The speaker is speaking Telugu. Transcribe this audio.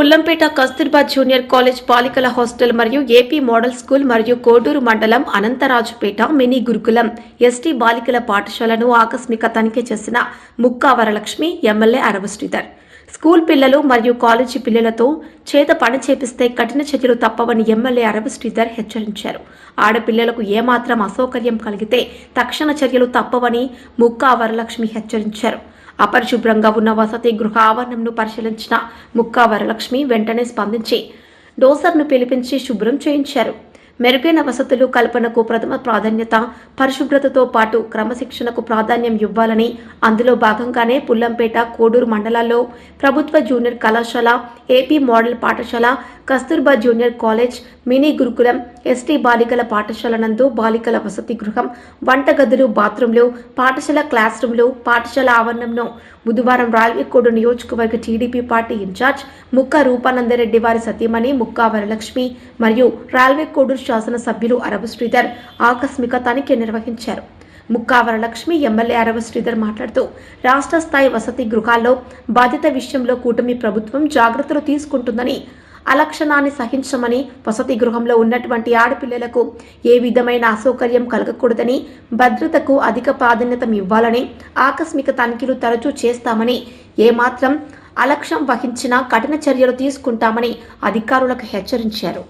పుల్లంపేట కస్తూర్బా జూనియర్ కాలేజ్ బాలికల హాస్టల్ మరియు ఏపీ మోడల్ స్కూల్ మరియు కోడూరు మండలం అనంతరాజుపేట మినీ గురుకులం. ఎస్టీ బాలికల పాఠశాలను ఆకస్మిక తనిఖీ చేసిన ముక్కా వరలక్ష్మి ఎమ్మెల్యే అరవ శ్రీధర్. స్కూల్ పిల్లలు మరియు కాలేజీ పిల్లలతో చేత పని చేపిస్తే కఠిన చర్యలు తప్పవని ఎమ్మెల్యే అరవ శ్రీధర్ హెచ్చరించారు. ఆడపిల్లలకు ఏమాత్రం అసౌకర్యం కలిగితే తక్షణ చర్యలు తప్పవని ముక్కా వరలక్ష్మి హెచ్చరించారు. అపరిశుభ్రంగా ఉన్న వసతి గృహ ఆవరణంను పరిశీలించిన ముక్కా వరలక్ష్మి వెంటనే స్పందించి డోసర్ను పిలిపించి శుభ్రం చేయించారు. మెరుగైన వసతులు కల్పనకు ప్రథమ ప్రాధాన్యత పరిశుభ్రతతో పాటు క్రమశిక్షణకు ప్రాధాన్యం ఇవ్వాలని అందులో భాగంగానే పుల్లంపేట కోడూరు మండలాల్లో ప్రభుత్వ జూనియర్ కళాశాల ఏపీ మోడల్ పాఠశాల Kasturba junior college mini Gurukulam ST బాలికల పాఠశాల నందు బాలికల వసతి గృహం వంటగదులు బాత్రూంలు పాఠశాల క్లాస్ రూమ్లు పాఠశాల ఆవరణంలో బుధవారం రాయలకోడు నియోజకవర్గ టీడీపీ పార్టీ ఇన్ఛార్జ్ ముక్క రూపానందరెడ్డి వారి సతీమణి ముక్క వరలక్ష్మి మరియు రాయలకోడూరు శాసనసభ్యులు అరవ శ్రీధర్ ఆకస్మిక తనిఖీ నిర్వహించారు. ముక్కావర లక్ష్మి ఎమ్మెల్యే అరవ శ్రీధర్ మాట్లాడుతూ రాష్ట్ర స్థాయి వసతి గృహాల్లో బాధ్యత విషయంలో కూటమి ప్రభుత్వం జాగ్రత్తలు తీసుకుంటుందని అలక్షణాన్ని సహించమని వసతి గృహంలో ఉన్నటువంటి ఆడపిల్లలకు ఏ విధమైన అసౌకర్యం కలగకూడదని భద్రతకు అధిక ప్రాధాన్యత ఇవ్వాలని ఆకస్మిక తనిఖీలు తరచూ చేస్తామని ఏమాత్రం అలక్ష్యం వహించినా కఠిన చర్యలు తీసుకుంటామని అధికారులకు హెచ్చరించారు.